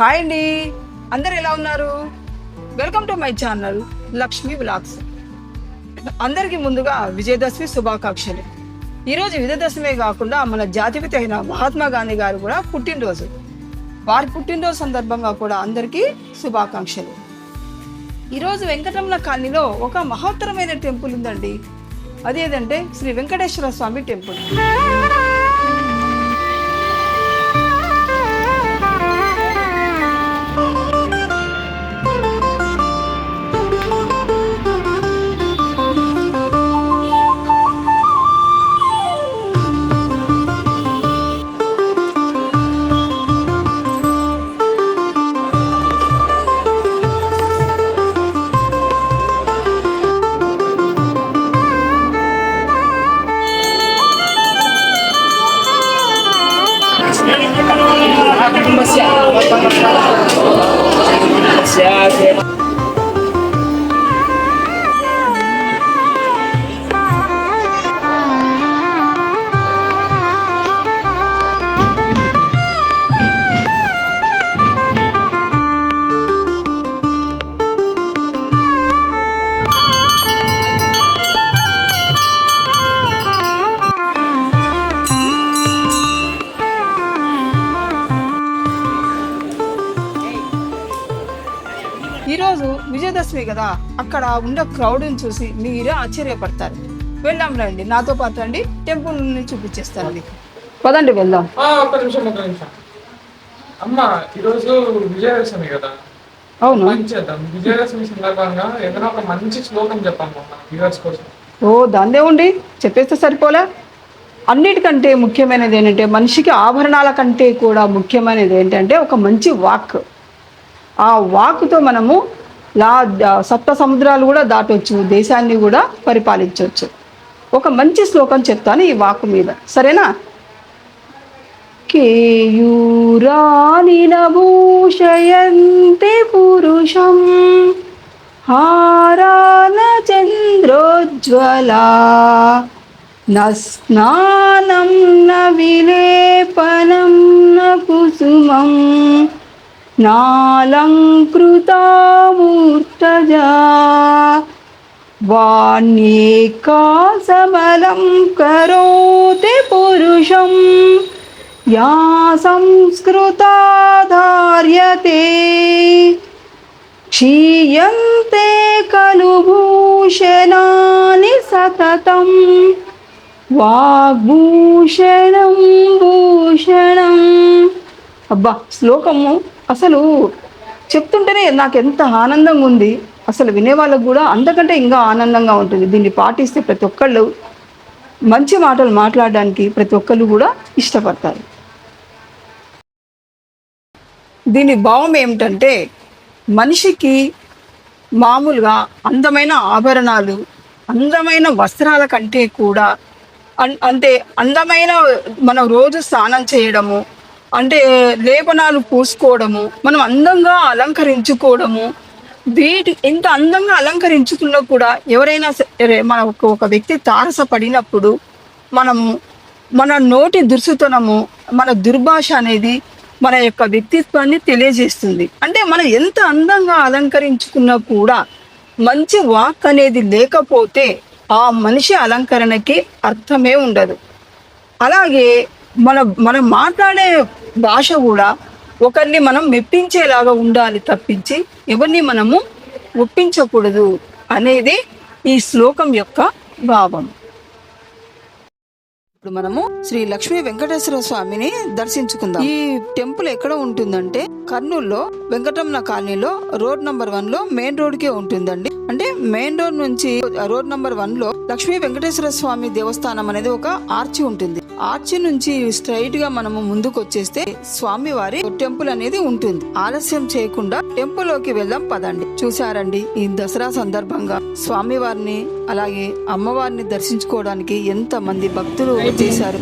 Hi అండి. అందరు ఎలా ఉన్నారు? Welcome to my channel Lakshmi blogs అందరికీ ముందుగా విజయదశమి శుభాకాంక్షలు. ఈరోజు విజయదశమి కాకుండా మన జాతిపిత అయిన మహాత్మా గాంధీ గారు కూడా పుట్టినరోజు. వారి పుట్టినరోజు సందర్భంగా కూడా అందరికీ శుభాకాంక్షలు. ఈరోజు వెంకటరమణ కాలనీలో ఒక మహత్తరమైన టెంపుల్ ఉందండి. అదేదంటే శ్రీ వెంకటేశ్వర స్వామి టెంపుల్. అక్కడ ఉన్న క్రౌడ్ని చూసి మీరే ఆశ్చర్యపడతారు. వెళ్దాం రండి. నాతో పాటు రండి. టెంపుల్ చూపించేస్తాను మీకు. పదండి వెళ్దాం. ఆ, ఒక్క నిమిషం ఒక్క నిమిషం. అమ్మ ఈరోజు విజయదశమి కదా? అవును. మంచి చేద్దాం. విజయదశమి సందర్భంగా ఏదైనా ఒక మంచి శ్లోకం వ్యూవర్స్ కోసం. ఓ దాందే ఉండి చెప్పేస్తే సరిపోలే. అన్నిటికంటే ముఖ్యమైనది ఏంటంటే మనిషికి ఆభరణాల కంటే కూడా ముఖ్యమైనది ఏంటంటే ఒక మంచి వాక్. ఆ వాక్తో మనము లా సప్త సముద్రాలు కూడా దాటొచ్చు దేశాన్ని కూడా పరిపాలించవచ్చు ఒక మంచి శ్లోకం చెప్తాను ఈ వాక్ మీద. సరేనా? కేయూరాని భూషయంతి పురుషం హారాన చంద్రోజ్వలా నస్నానం స్నానం న విలేపనం న కుసుమం నాలంకృతామూర్తజా వాణ్యేకా సమలం కరోతి పురుషం. యా సంస్కృతా ధార్యతే. క్షీయంతే ఖలు భూషణాని సతతం. వాగ్భూషణం భూషణం. అబ్బా శ్లోకము అసలు చెప్తుంటేనే నాకు ఎంత ఆనందంగా ఉంది. అసలు వినే వాళ్ళకు కూడా అంతకంటే ఇంకా ఆనందంగా ఉంటుంది. దీన్ని పాటిస్తే ప్రతి ఒక్కళ్ళు మంచి మాటలు మాట్లాడడానికి ప్రతి ఒక్కళ్ళు కూడా ఇష్టపడతారు. దీని భావం ఏమిటంటే మనిషికి మామూలుగా అందమైన ఆభరణాలు అందమైన వస్త్రాల కంటే కూడా అన్- అంటే అందమైన మనం రోజు స్నానం చేయడము అంటే లేపనాలు పూసుకోవడము మనం అందంగా అలంకరించుకోవడము వీటి ఎంత అందంగా అలంకరించుకున్నా కూడా ఎవరైనా సరే మన ఒక ఒక వ్యక్తి తారసపడినప్పుడు మనము మన నోటి దుర్సుతనము మన దుర్భాష అనేది మన యొక్క వ్యక్తిత్వాన్ని తెలియజేస్తుంది. అంటే మనం ఎంత అందంగా అలంకరించుకున్నా కూడా మంచి వాక్ అనేది లేకపోతే ఆ మనిషి అలంకరణకి అర్థమే ఉండదు. అలాగే మన మనం మాట్లాడే భాష కూడా ఒకరిని మనం మెప్పించేలాగా ఉండాలి తప్పించి ఎవరిని మనము ఒప్పించకూడదు అనేది ఈ శ్లోకం యొక్క భావం. ఇప్పుడు మనము శ్రీ లక్ష్మీ వెంకటేశ్వర స్వామిని దర్శించుకుందాం. ఈ టెంపుల్ ఎక్కడ ఉంటుందంటే కర్నూలులో వెంకటమ్మ కాలనీలో రోడ్ నంబర్ వన్లో మెయిన్ రోడ్ కే ఉంటుందండి. అంటే మెయిన్ రోడ్ నుంచి రోడ్ నంబర్ వన్లో లక్ష్మీ వెంకటేశ్వర స్వామి దేవస్థానం అనేది ఒక ఆర్చి ఉంటుంది. ఆర్చి నుంచి స్ట్రైట్గా మనము ముందుకు వచ్చేస్తే స్వామి వారి టెంపుల్ అనేది ఉంటుంది. ఆలస్యం చేయకుండా టెంపుల్లోకి వెళ్దాం పదండి. చూసారండి ఈ దసరా సందర్భంగా స్వామి వారిని అలాగే అమ్మవారిని దర్శించుకోవడానికి ఎంత మంది భక్తులు వచ్చేసారు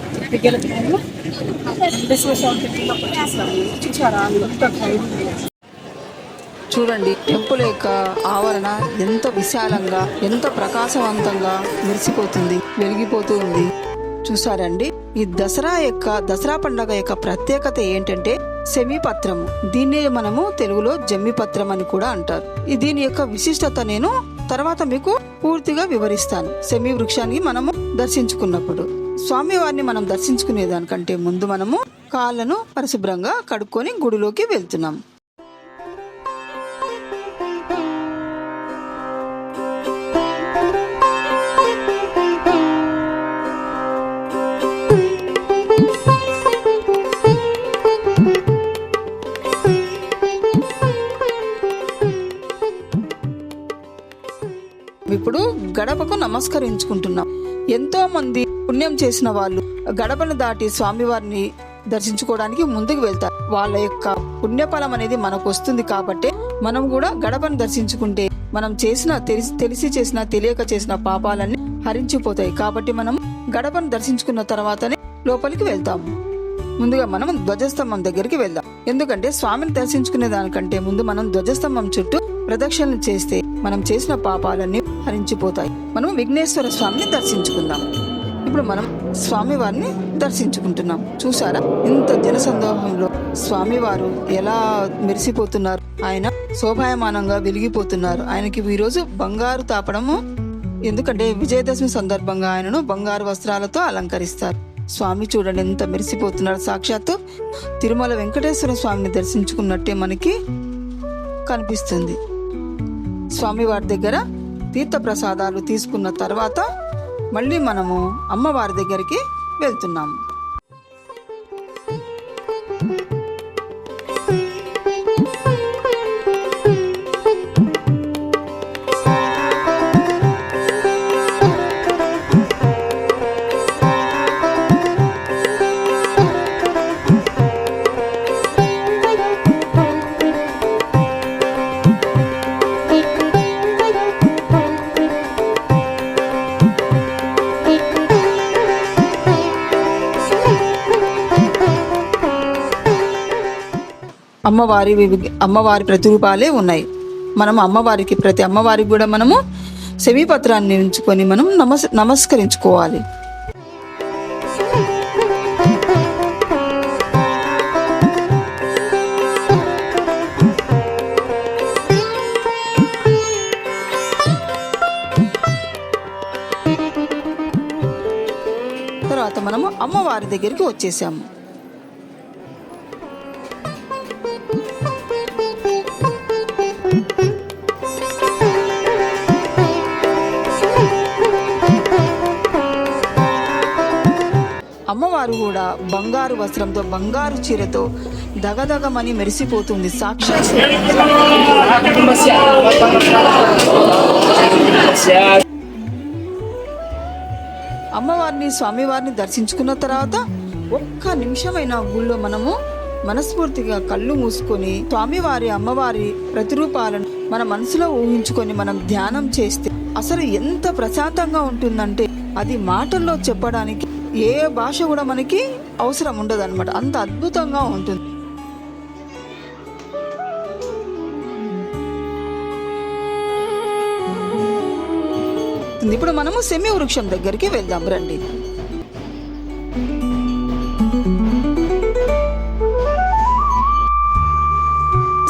చూడండి టెంపుల్ యొక్క ఆవరణ ఎంత విశాలంగా ఎంత ప్రకాశవంతంగా మెరిసిపోతుంది వెలిగిపోతూ ఉంది చూసారండి ఈ దసరా యొక్క దసరా పండగ యొక్క ప్రత్యేకత ఏంటంటే సెమీ దీన్ని మనము తెలుగులో జమ్మి పత్రం అని కూడా అంటారు. ఈ దీని యొక్క విశిష్టత నేను తర్వాత మీకు పూర్తిగా వివరిస్తాను. సెమీ వృక్షాన్ని మనము దర్శించుకున్నప్పుడు. స్వామివారిని మనం దర్శించుకునే దానికంటే ముందు మనము కాళ్ళను పరిశుభ్రంగా కడుక్కొని గుడిలోకి వెళ్తున్నాం. ఇప్పుడు గడపకు నమస్కరించుకుంటున్నాం. ఎంతో మంది పుణ్యం చేసిన వాళ్ళు గడపను దాటి స్వామివారిని దర్శించుకోవడానికి ముందుకు వెళ్తారు. వాళ్ళ యొక్క పుణ్యఫలం అనేది మనకు వస్తుంది కాబట్టి మనం కూడా గడపను దర్శించుకుంటే మనం చేసిన తెలిసి తెలిసి చేసిన తెలియక చేసిన పాపాలన్నీ హరించిపోతాయి. కాబట్టి మనం గడపను దర్శించుకున్న తర్వాతనే లోపలికి వెళ్తాము ముందుగా మనం ధ్వజస్తంభం దగ్గరికి వెళ్దాం. ఎందుకంటే స్వామిని దర్శించుకునే దానికంటే ముందు మనం ధ్వజస్తంభం చుట్టూ ప్రదక్షిణలు చేస్తే మనం చేసిన పాపాలన్నీ హరించిపోతాయి. మనం విఘ్నేశ్వర స్వామిని దర్శించుకుందాం. ఇప్పుడు మనం స్వామివారిని దర్శించుకుంటున్నాం. చూసారా ఇంత జనసందోహంలో స్వామివారు ఎలా మెరిసిపోతున్నారు? ఆయన శోభాయమానంగా వెలిగిపోతున్నారు. ఆయనకి ఈరోజు బంగారు తాపడము ఎందుకంటే విజయదశమి సందర్భంగా ఆయనను బంగారు వస్త్రాలతో అలంకరిస్తారు. స్వామి చూడండి ఎంత మెరిసిపోతున్నాడు సాక్షాత్తు తిరుమల వెంకటేశ్వర స్వామిని దర్శించుకున్నట్టే మనకి కనిపిస్తుంది. స్వామివారి దగ్గర తీర్థ ప్రసాదాలు తీసుకున్న తర్వాత మళ్ళీ మనము అమ్మవారి దగ్గరికి వెళ్తున్నాము. అమ్మవారి అమ్మవారి ప్రతిరూపాలే ఉన్నాయి. మనం అమ్మవారికి ప్రతి అమ్మవారికి కూడా మనము సెమీపత్రాన్ని ఉంచుకొని మనం నమస్ నమస్కరించుకోవాలి. తర్వాత మనము అమ్మవారి దగ్గరికి వచ్చేసాము. అమ్మవారు కూడా బంగారు వస్త్రంతో బంగారు చీరతో దగదగమని మెరిసిపోతుంది సాక్షాత్. అమ్మవారిని స్వామివారిని దర్శించుకున్న తర్వాత ఒక్క నిమిషమైన గుళ్ళో మనము మనస్ఫూర్తిగా కళ్ళు మూసుకొని స్వామివారి అమ్మవారి ప్రతిరూపాలను మన మనసులో ఊహించుకొని మనం ధ్యానం చేస్తే అసలు ఎంత ప్రశాంతంగా ఉంటుందంటే అది మాటల్లో చెప్పడానికి ఏ భాష కూడా మనకి అవసరం ఉండదు అంత అద్భుతంగా ఉంటుంది. ఇప్పుడు మనము సెమి వృక్షం దగ్గరికి వెళ్దాం. రండి.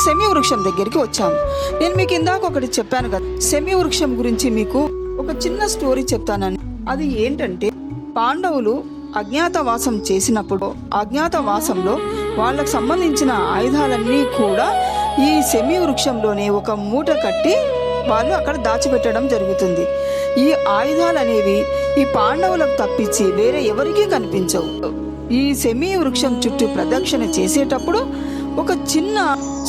సెమి వృక్షం దగ్గరికి వచ్చాము నేను మీకు ఇందాక ఒకటి చెప్పాను కదా. సెమి వృక్షం గురించి మీకు ఒక చిన్న స్టోరీ చెప్తానని. అది ఏంటంటే పాండవులు అజ్ఞాతవాసం చేసినప్పుడు అజ్ఞాతవాసంలో వాళ్ళకు సంబంధించిన ఆయుధాలన్నీ కూడా ఈ సెమి వృక్షంలోనే ఒక మూట కట్టి వాళ్ళు అక్కడ దాచిపెట్టడం జరుగుతుంది. ఈ ఆయుధాలు అనేవి ఈ పాండవులకు తప్పించి వేరే ఎవరికీ కనిపించవు. ఈ సెమీ వృక్షం చుట్టూ ప్రదక్షిణ చేసేటప్పుడు ఒక చిన్న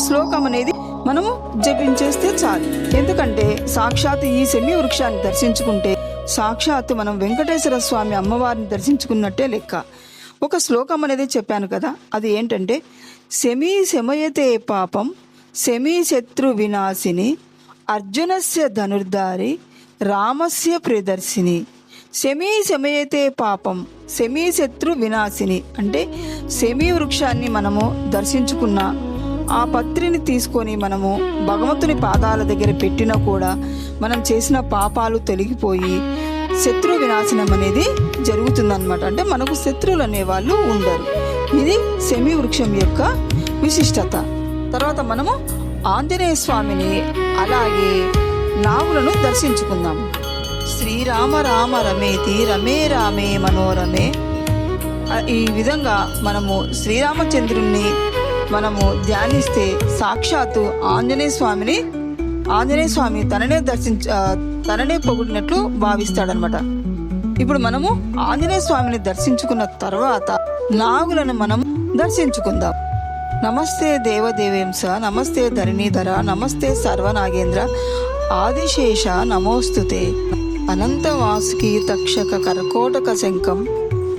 శ్లోకం అనేది మనము జపించేస్తే చాలు. ఎందుకంటే సాక్షాత్ ఈ సెమీ వృక్షాన్ని దర్శించుకుంటే సాక్షాత్తు మనం వెంకటేశ్వర స్వామి అమ్మవారిని దర్శించుకున్నట్టే లెక్క. ఒక శ్లోకం అనేది చెప్పాను కదా అది ఏంటంటే సెమీ శమయతే పాపం సెమీ శత్రు వినాశిని అర్జునస్య ధనుర్ధారి రామస్య ప్రియదర్శిని శమీ శమయతే పాపం శమీ శత్రు వినాశిని. అంటే శమీ వృక్షాన్ని మనము దర్శించుకున్న ఆ పత్రిని తీసుకొని మనము భగవంతుని పాదాల దగ్గర పెట్టినా కూడా మనం చేసిన పాపాలు తొలగిపోయి శత్రు వినాశనం అనేది జరుగుతుందన్నమాట. అంటే మనకు శత్రువులు అనేవాళ్ళు ఉండరు. ఇది సెమి వృక్షం యొక్క విశిష్టత. తర్వాత మనము ఆంజనేయ స్వామిని అలాగే నాగులను దర్శించుకుందాం. శ్రీరామ రామ రమేతి రమే రామే మనోరమే. ఈ విధంగా మనము శ్రీరామచంద్రుణ్ణి మనము ధ్యానిస్తే సాక్షాత్తు ఆంజనేయ స్వామిని ఆంజనేయ స్వామి తననే దర్శించ తననే పొగిడినట్లు భావిస్తాడనమాట ఇప్పుడు మనము ఆంజనేయ స్వామిని దర్శించుకున్న తర్వాత నాగులను మనం దర్శించుకుందాం. నమస్తే దేవదేవేంస నమస్తే ధరణీధర నమస్తే సర్వనాగేంద్ర ఆదిశేష నమోస్తుతే అనంత వాసుకి తక్షక కర్కోటక శంఖం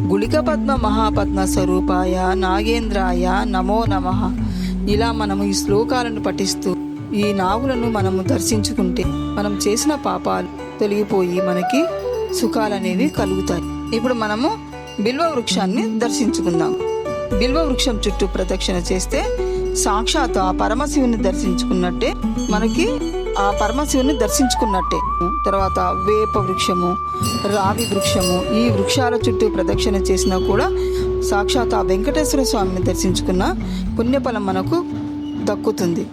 గుళిక పద్మ మహాపద్మ స్వరూపాయ నాగేంద్రాయ నమో నమః. ఇలా మనము ఈ శ్లోకాలను పఠిస్తూ ఈ నాగులను మనము దర్శించుకుంటే మనం చేసిన పాపాలు తొలగిపోయి మనకి సుఖాలనేవి కలుగుతాయి. ఇప్పుడు మనము బిల్వ వృక్షాన్ని దర్శించుకుందాం. బిల్వ వృక్షం చుట్టూ ప్రదక్షిణ చేస్తే సాక్షాత్ ఆ పరమశివుని దర్శించుకున్నట్టే మనకి ఆ పరమశివుని దర్శించుకున్నట్టే. తర్వాత వేప వృక్షము రావి వృక్షము ఈ వృక్షాల చుట్టూ ప్రదక్షిణ చేసినా కూడా సాక్షాత్ ఆ వెంకటేశ్వర స్వామిని దర్శించుకున్న పుణ్యఫలం మనకు దక్కుతుంది.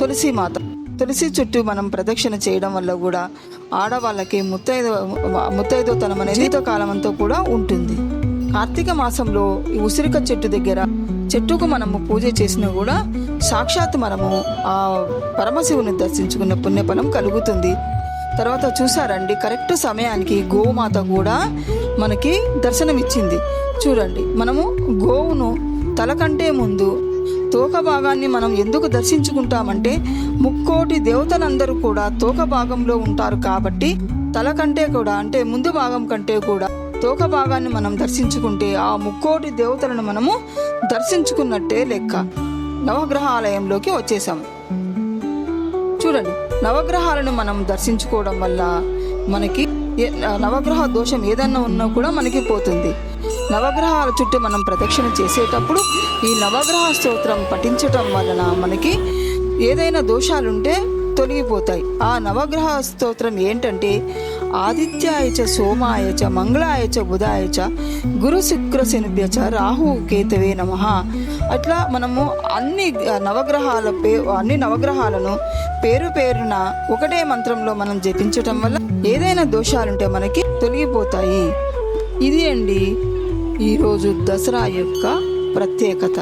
తులసి మాత తులసి చుట్టూ మనం ప్రదక్షిణ చేయడం వల్ల కూడా ఆడవాళ్ళకి ముత్తైదో ముత్తైదోతనం అనేది జీవితకాలం అంతా కూడా ఉంటుంది. కార్తీక మాసంలో ఈ ఉసిరిక చెట్టు దగ్గర చెట్టుకు మనము పూజ చేసినా కూడా సాక్షాత్ మనము ఆ పరమశివుని దర్శించుకున్న పుణ్యఫలం కలుగుతుంది. తర్వాత చూసారండి కరెక్ట్ సమయానికి గోమాత కూడా మనకి దర్శనమిచ్చింది. చూడండి మనము గోవును తల కంటే ముందు తోక భాగాన్ని మనం ఎందుకు దర్శించుకుంటామంటే ముక్కోటి దేవతలందరూ కూడా తోక భాగంలో ఉంటారు కాబట్టి తల కంటే కూడా అంటే ముందు భాగం కంటే కూడా తోక భాగాన్ని మనం దర్శించుకుంటే ఆ ముక్కోటి దేవతలను మనము దర్శించుకున్నట్టే లెక్క. నవగ్రహాలయంలోకి వచ్చేసాము చూడండి నవగ్రహాలను మనం దర్శించుకోవడం వల్ల మనకి ఏ- నవగ్రహ దోషం ఏదన్నా ఉన్నా కూడా మనకి పోతుంది. నవగ్రహాల చుట్టూ మనం ప్రదక్షిణ చేసేటప్పుడు ఈ నవగ్రహ స్తోత్రం పఠించటం వలన మనకి ఏదైనా దోషాలుంటే తొలగిపోతాయి. ఆ నవగ్రహ స్తోత్రం ఏంటంటే ఆదిత్యాయచ సోమాయచ మంగళాయచ బుధాయచ గురు శుక్ర శనిభ్య చ రాహు కేతవే నమ. అట్లా మనము అన్ని నవగ్రహాల పే అన్ని నవగ్రహాలను పేరు పేరున ఒకటే మంత్రంలో మనం జపించటం వల్ల ఏదైనా దోషాలుంటే మనకి తొలగిపోతాయి. ఇది అండి ఈరోజు దసరా యొక్క ప్రత్యేకత.